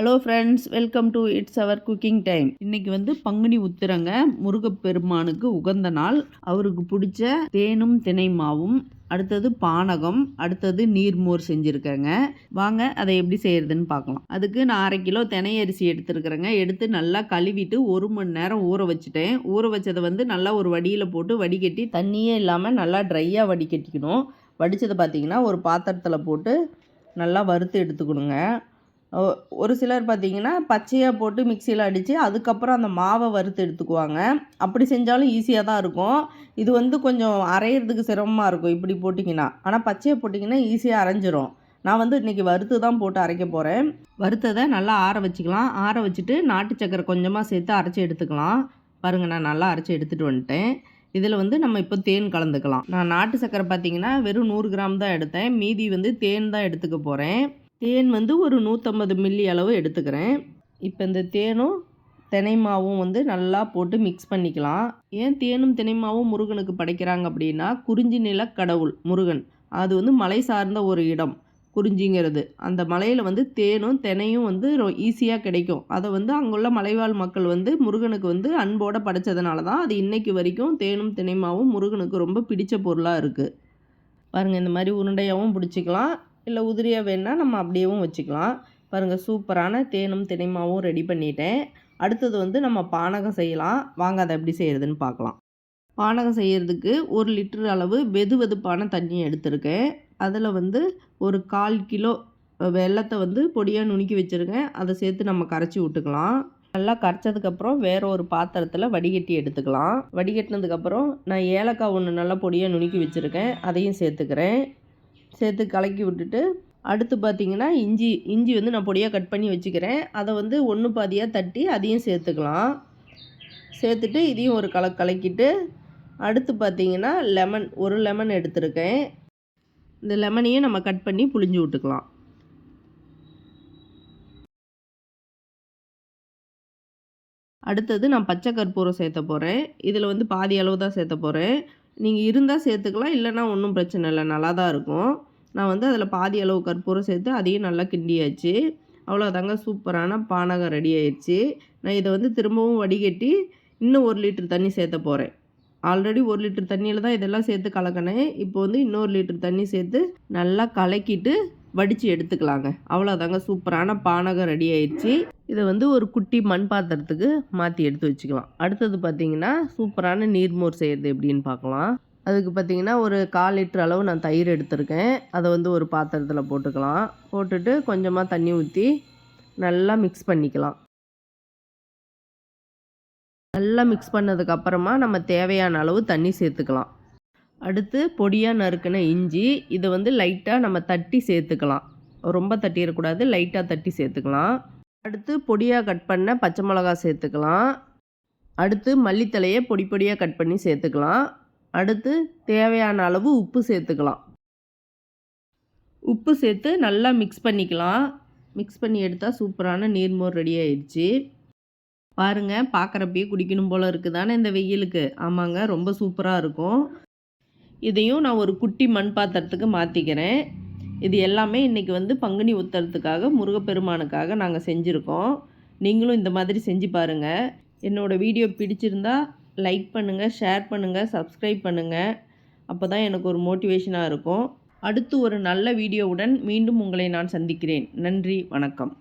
Hello friends welcome to it's our cooking time இன்னைக்கு வந்து பங்குனி உத்திரங்க முருகப்பெருமானுக்கு உகந்த நாள். அவருக்கு பிடிச்ச தேனும் தினை மாவும் அடுத்தது பானகம் அடுத்தது நீர்மோர் செஞ்சுருக்கேங்க. வாங்க அதை எப்படி செய்கிறதுன்னு பார்க்கலாம். அதுக்கு நான் அரை கிலோ தினை அரிசி எடுத்துருக்குறேங்க. எடுத்து நல்லா கழுவிட்டு ஒரு மணி நேரம் ஊற வச்சுட்டேன். ஊற வச்சதை வந்து நல்லா ஒரு வடியில் போட்டு வடிகட்டி தண்ணியே இல்லாமல் நல்லா ட்ரையாக வடிகட்டிக்கணும். வடித்ததை பார்த்தீங்கன்னா ஒரு பாத்திரத்தில் போட்டு நல்லா வறுத்து எடுத்துக்கணுங்க. ஒரு சிலர் பார்த்தீங்கன்னா பச்சையாக போட்டு மிக்சியில் அடித்து அதுக்கப்புறம் அந்த மாவை வறுத்து எடுத்துக்குவாங்க. அப்படி செஞ்சாலும் ஈஸியாக தான் இருக்கும். இது வந்து கொஞ்சம் அரைகிறதுக்கு சிரமமாக இருக்கும் இப்படி போட்டிங்கன்னா. ஆனால் பச்சையாக போட்டிங்கன்னா ஈஸியாக அரைஞ்சிரும். நான் வந்து இன்றைக்கி வறுத்து தான் போட்டு அரைக்க போகிறேன் வறுத்ததை நல்லா ஆற வச்சுக்கலாம். ஆற வச்சுட்டு நாட்டு சக்கரை கொஞ்சமாக சேர்த்து அரைச்சி எடுத்துக்கலாம். பாருங்கள் நான் நல்லா அரைச்சி எடுத்துகிட்டு வந்துட்டேன். இதில் வந்து நம்ம இப்போ தேன் கலந்துக்கலாம். நான் நாட்டு சக்கரை பார்த்திங்கன்னா வெறும் நூறு கிராம் தான் எடுத்தேன். மீதி வந்து தேன் தான் எடுத்துக்க போகிறேன் தேன் வந்து ஒரு நூற்றம்பது மில்லி அளவு எடுத்துக்கிறேன். இப்போ இந்த தேனும் தினை மாவும் வந்து நல்லா போட்டு மிக்ஸ் பண்ணிக்கலாம். ஏன் தேனும் தினை மாவும் முருகனுக்கு படைக்கிறாங்க அப்படின்னா குறிஞ்சி நில கடவுள் முருகன். அது வந்து மலை சார்ந்த ஒரு இடம் குறிஞ்சிங்கிறது. அந்த மலையில் வந்து தேனும் தினையும் வந்து ஈஸியாக கிடைக்கும். அதை வந்து அங்குள்ள மலைவாழ் மக்கள் வந்து முருகனுக்கு வந்து அன்போட படைச்சதுனால தான் அது இன்றைக்கு வரைக்கும் தேனும் தினைமாவும் முருகனுக்கு ரொம்ப பிடிச்ச பொருளாக இருக்குது பாருங்கள் இந்த மாதிரி உருண்டையாகவும் பிடிச்சிக்கலாம். இல்லை உதிரியாக வேணால் நம்ம அப்படியேவும் வச்சுக்கலாம். பாருங்கள் சூப்பரான தேனும் தினைமாவும் ரெடி பண்ணிட்டேன். அடுத்தது வந்து நம்ம பானகம் செய்யலாம். வாங்க அதை எப்படி செய்கிறதுன்னு பார்க்கலாம். பானகம் செய்கிறதுக்கு ஒரு லிட்டர் அளவு வெது வெதுப்பான தண்ணியை எடுத்திருக்கேன். அதில் வந்து ஒரு கால் கிலோ வெல்லத்தை வந்து பொடியாக நுணுக்கி வச்சுருக்கேன். அதை சேர்த்து நம்ம கரைச்சி விட்டுக்கலாம். நல்லா கரைச்சதுக்கப்புறம் வேற ஒரு பாத்திரத்தில் வடிகட்டி எடுத்துக்கலாம். வடிகட்டினதுக்கப்புறம் நான் ஏலக்காய் ஒன்று நல்லா பொடியாக நுணுக்கி வச்சுருக்கேன். அதையும் சேர்த்துக்கிறேன். சேர்த்து கலக்கி விட்டுட்டு அடுத்து பார்த்தீங்கன்னா இஞ்சி இஞ்சி வந்து நான் பொடியாக கட் பண்ணி வச்சுக்கிறேன். அதை வந்து ஒன்று பாதியாக தட்டி அதையும் சேர்த்துக்கலாம். சேர்த்துட்டு இதையும் ஒரு கல கலக்கிட்டு அடுத்து பார்த்திங்கன்னா லெமன் ஒரு லெமன் எடுத்திருக்கேன். இந்த லெமனையும் நம்ம கட் பண்ணி புழிஞ்சு விட்டுக்கலாம். அடுத்தது நான் பச்சை கற்பூரம் சேர்த்த போகிறேன் இதில் வந்து பாதி அளவு தான் சேர்த்த போகிறேன் நீங்கள் இருந்தால் சேர்த்துக்கலாம் இல்லைன்னா ஒன்றும் பிரச்சனை இல்லை. நல்லா தான் இருக்கும். நான் வந்து அதில் பாதி அளவு கற்பூரம் சேர்த்து அதையும் நல்லா கிண்டியாச்சு. அவ்வளோதாங்க சூப்பரான பானகம் ரெடி ஆயிடுச்சு. நான் இதை வந்து திரும்பவும் வடிகட்டி இன்னும் ஒரு லிட்டர் தண்ணி சேர்த்த போகிறேன் ஆல்ரெடி ஒரு லிட்டர் தண்ணியில் தான் இதெல்லாம் சேர்த்து கலக்கினேன். இப்போ வந்து இன்னொரு லிட்டர் தண்ணி சேர்த்து நல்லா கலக்கிட்டு வடித்து எடுத்துக்கலாங்க. அவ்வளோதாங்க சூப்பரான பானகம் ரெடி ஆயிடுச்சு. இதை வந்து ஒரு குட்டி மண் பாத்திரத்துக்கு மாற்றி எடுத்து வச்சுக்கலாம். அடுத்தது பார்த்தீங்கன்னா சூப்பரான நீர்மோர் செய்கிறது எப்படின்னு பார்க்கலாம் அதுக்கு பார்த்தீங்கன்னா ஒரு கால் லிட்டர் அளவு நான் தயிர் எடுத்திருக்கேன். அதை வந்து ஒரு பாத்திரத்தில் போட்டுக்கலாம். போட்டுட்டு கொஞ்சமாக தண்ணி ஊற்றி நல்லா மிக்ஸ் பண்ணிக்கலாம். நல்லா மிக்ஸ் பண்ணதுக்கப்புறமா நம்ம தேவையான அளவு தண்ணி சேர்த்துக்கலாம். அடுத்து பொடியாக நறுக்கின இஞ்சி இதை வந்து லைட்டாக நம்ம தட்டி சேர்த்துக்கலாம். ரொம்ப தட்டிடக்கூடாது லைட்டாக தட்டி சேர்த்துக்கலாம். அடுத்து பொடியாக கட் பண்ண பச்சை மிளகா சேர்த்துக்கலாம். அடுத்து மல்லித்தலையை பொடி பொடியாக கட் பண்ணி சேர்த்துக்கலாம். அடுத்து தேவையான அளவு உப்பு சேர்த்துக்கலாம். உப்பு சேர்த்து நல்லா மிக்ஸ் பண்ணிக்கலாம். மிக்ஸ் பண்ணி எடுத்தால் சூப்பரான நீர்மோர் ரெடி ஆயிடுச்சு. பாருங்கள் பார்க்குறப்பயே குடிக்கணும் போல் இருக்குது தானே இந்த வெயிலுக்கு. ஆமாங்க ரொம்ப சூப்பராக இருக்கும். இதையும் நான் ஒரு குட்டி மண் பாத்திரத்துக்கு மாற்றிக்கிறேன் இது எல்லாமே இன்றைக்கி வந்து பங்குனி உத்தரத்துக்காக முருகப்பெருமானுக்காக நாங்கள் செஞ்சுருக்கோம். நீங்களும் இந்த மாதிரி செஞ்சு பாருங்கள் என்னோடய வீடியோ பிடிச்சிருந்தா லைக் பண்ணுங்கள் ஷேர் பண்ணுங்கள் சப்ஸ்கிரைப் பண்ணுங்கள் அப்போ தான் எனக்கு ஒரு மோட்டிவேஷனாக இருக்கும். அடுத்து ஒரு நல்ல வீடியோவுடன் மீண்டும் உங்களை நான் சந்திக்கிறேன். நன்றி வணக்கம்.